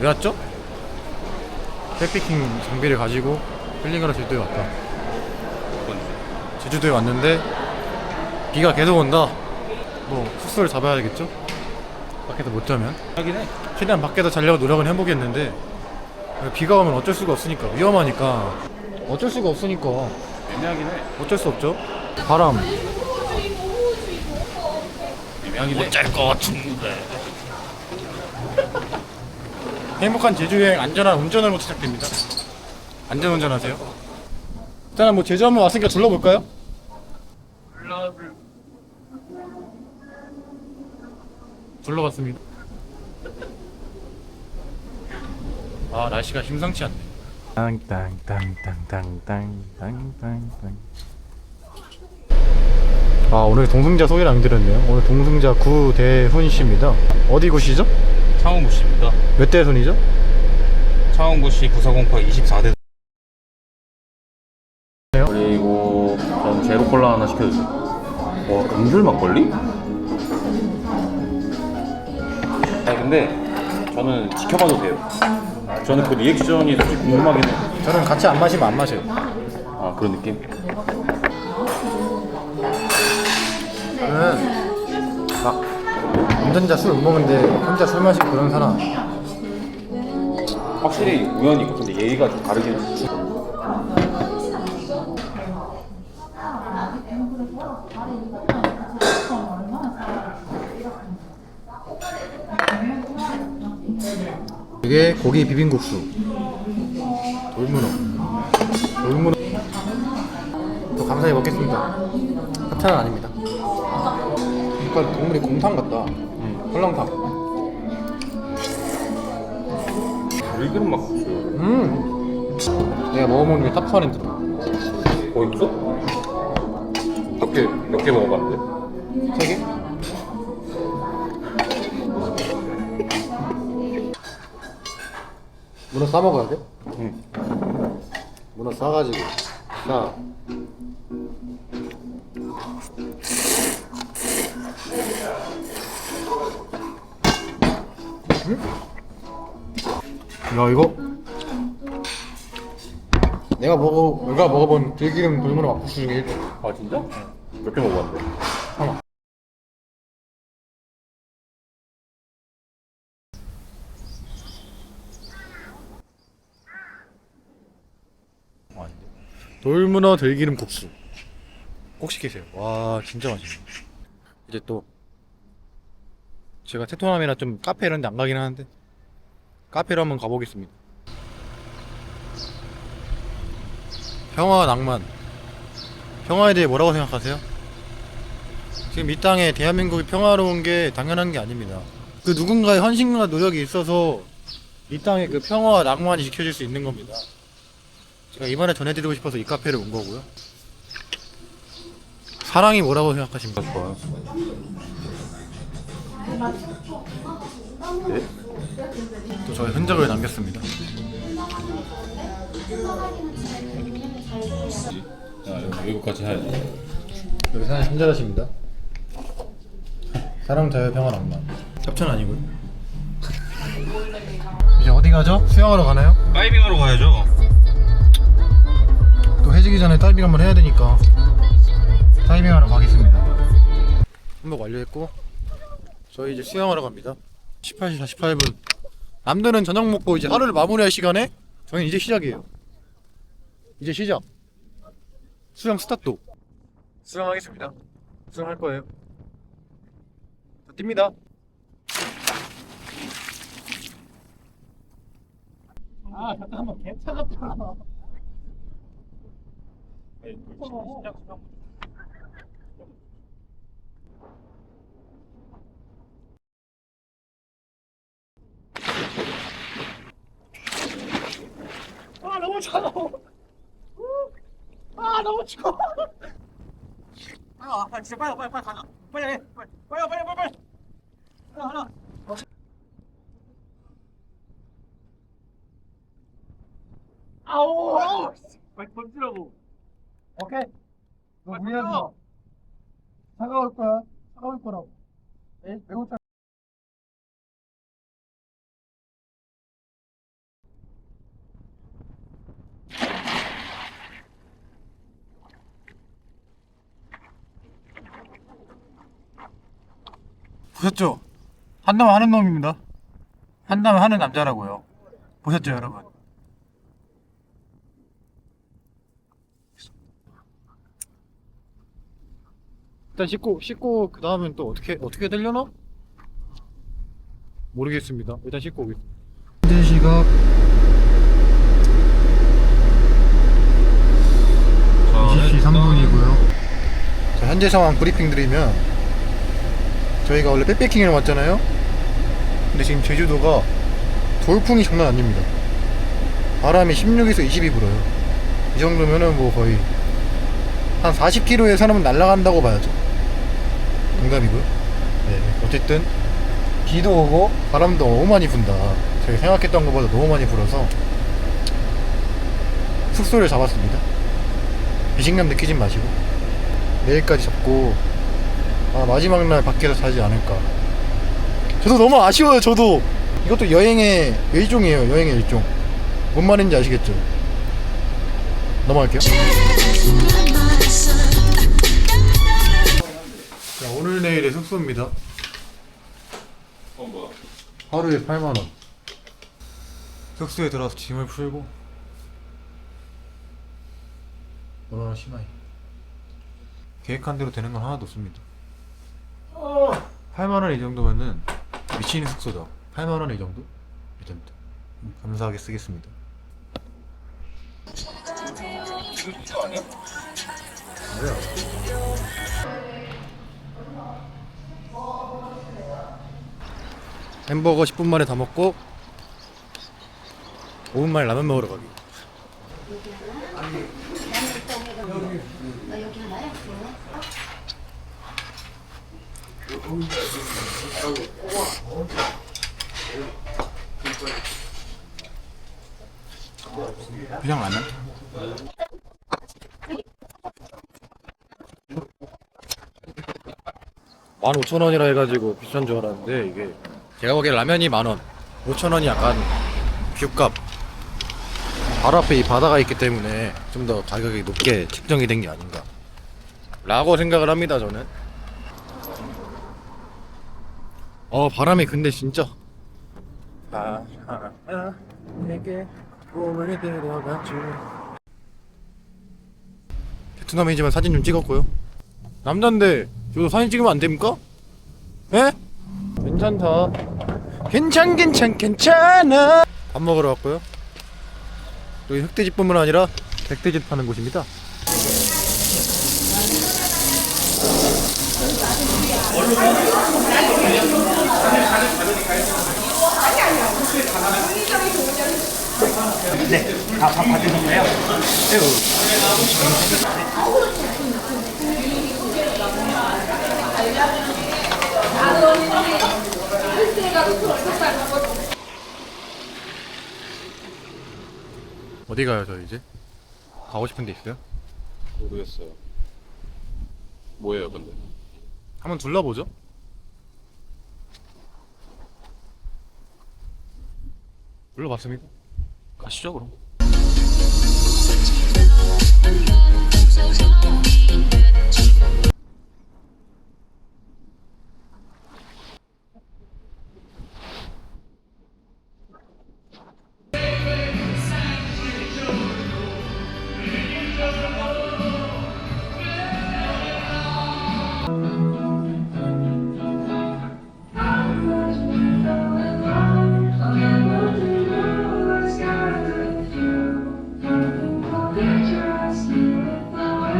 왜 왔죠? 백패킹 장비를 가지고 힐링하러 제주도에 왔다. 제주도에 왔는데 비가 계속 온다. 뭐 숙소를 잡아야 되겠죠? 밖에서 못 자면 하긴 해. 최대한 밖에서 자려고 노력은 해보겠는데 비가 오면 어쩔 수가 없으니까 위험하니까 어쩔 수가 없으니까 애매하긴 해. 어쩔 수 없죠. 바람 애매하긴 해. 것 같은데. 행복한 제주 여행 안전한 운전으로 시작됩니다. 안전 운전하세요. 일단은 뭐 제주 한번 왔으니까 둘러볼까요? 둘러봤습니다. 아 날씨가 심상치 않네. 땅땅땅땅땅땅땅땅. 아 오늘 동승자 소개를 안 드렸네요. 오늘 동승자 구대훈 씨입니다. 어디 구시죠? 창원구 씨입니다. 몇 대손이죠? 창원구 씨 부사공파 24대. 그리고 전 제로 콜라 하나 시켜주세요. 와, 금귤 막걸리? 아니 근데 저는 지켜봐도 돼요. 저는 그 리액션이 솔직히 궁금하긴 해요. 저는 같이 안 마시면 안 마셔요. 아 그런 느낌? 저는 막 운전자 술 못 먹는데 혼자 술 마시고 그런 사람. 확실히 우연히 있고 근데 예의가 좀 다르긴 해. 이게 고기 비빔국수. 돌문어. 돌문어. 또 감사히 먹겠습니다. 합찬은 아닙니다. 그러니까 동물이 곰탕 같다. 설렁탕. 들기름 막국수. 음. 내가 먹어본 게 탑1에 들어. 거의 있어? 몇 개, 몇 개 먹어봤는데? 세 개? 문어 싸 먹어야 돼? 응. 문어 싸가지고 자 야 이거? 내가 먹어 내가 먹어본 들기름 돌문어 막국수 중에 1등. 아 진짜? 몇 개 먹어봤는데? 하나. 돌문어 들기름 국수. 꼭 시키세요. 와 진짜 맛있네. 이제 또 제가 테토남이나 좀 카페 이런 데 안 가긴 하는데 카페를 한번 가보겠습니다 평화와 낭만 평화에 대해 뭐라고 생각하세요? 지금 이 땅에 대한민국이 평화로운 게 당연한 게 아닙니다. 그 누군가의 헌신과 노력이 있어서 이 땅에 그 평화와 낭만이 지켜질 수 있는 겁니다. 제가 이번에 전해드리고 싶어서 이 카페를 온 거고요. 사랑이 뭐라고 생각하십니까? 좋아요. 네? 또 저의 흔적을 남겼습니다. 야, 여기 외국까지 해야지. 여기 사는 신자라십니다. 사랑, 자유, 평화, 낭만. 협찬 아니고요. 이제 어디 가죠? 수영하러 가나요? 다이빙하러 가야죠. 또 해지기 전에 다이빙 한번 해야 되니까 다이빙하러 가겠습니다. 한복 완료했고 저희 이제 수영하러 갑니다. 18시 48분. 남들은 저녁 먹고 이제 하루를 마무리할 시간에 저희는 이제 시작이에요. 이제 시작. 수영 스타트. 수영하겠습니다. 수영할 거예요. 자, 뜁니다. 아 잠깐만 괜찮았다. 아 너무 차가워. 아 너무. 아, 빨리 진짜 빨리 빨리 빨리 가자. 빨리 해. 빨리 빨리 빨리 빨리 빨리. 하나 하나. 아우 아우. 빨리 던지라고. 오케이. 너 빨리 무리하지 마. 던져. 차가울 거야. 차가울 거라고. 에? 매우 차. 보셨죠? 한다면 하는 놈입니다. 한다면 하는 남자라고요. 보셨죠, 여러분? 일단 씻고 씻고 그 다음엔 또 어떻게 어떻게 되려나? 모르겠습니다. 일단 씻고 오겠습니다. 현재 시각 자, 20시 3분이고요. 자, 현재 상황 브리핑 드리면 저희가 원래 백패킹을 왔잖아요. 근데 지금 제주도가 돌풍이 장난 아닙니다. 바람이 16에서 20이 불어요. 이 정도면은 뭐 거의 한 40km의 사람은 날아간다고 봐야죠. 농담이고요. 네, 어쨌든 비도 오고 바람도 너무 많이 분다. 제가 생각했던 것보다 너무 많이 불어서 숙소를 잡았습니다. 배신감 느끼진 마시고 내일까지 잡고 아, 마지막 날 밖에서 자지 않을까. 저도 너무 아쉬워요 저도. 이것도 여행의 일종이에요 여행의 일종. 뭔 말인지 아시겠죠? 넘어갈게요. 자 오늘 내일의 숙소입니다. 하루에 8만 원. 숙소에 들어가서 짐을 풀고. 너나 심하이. 계획한 대로 되는 건 하나도 없습니다 8만원 이 정도면은 미친 숙소다 8만원 이 정도? 일단부터 감사하게 쓰겠습니다. 햄버거 10분 만에 다 먹고 5분 만에 라면 먹으러 가기 그냥 라면? 만 오천 원이라 해가지고 비싼 줄 알았는데 이게 제가 보기엔 라면이 만 원. 오천 원이 약간 뷰값. 바로 앞에 이 바다가 있기 때문에 좀 더 가격이 높게 책정이 된 게 아닌가. 라고 생각을 합니다 저는 어 바람이 근데 진짜. 꿈을 들어갔죠. 베트남이지만 사진 좀 찍었고요. 남잔데 저도 사진 찍으면 안 됩니까? 에? 괜찮다. 괜찮 괜찮 괜찮아. 밥 먹으러 왔고요. 여기 흑돼지뿐만 아니라 백돼지 파는 곳입니다 어디 가요 저 이제? 가고 싶은 데 있어요? 모르겠어요. 뭐예요, 근데? 한번 둘러보죠 둘러봤습니다 가시죠, 그럼. 不起江湖恩怨拂袖罩明月西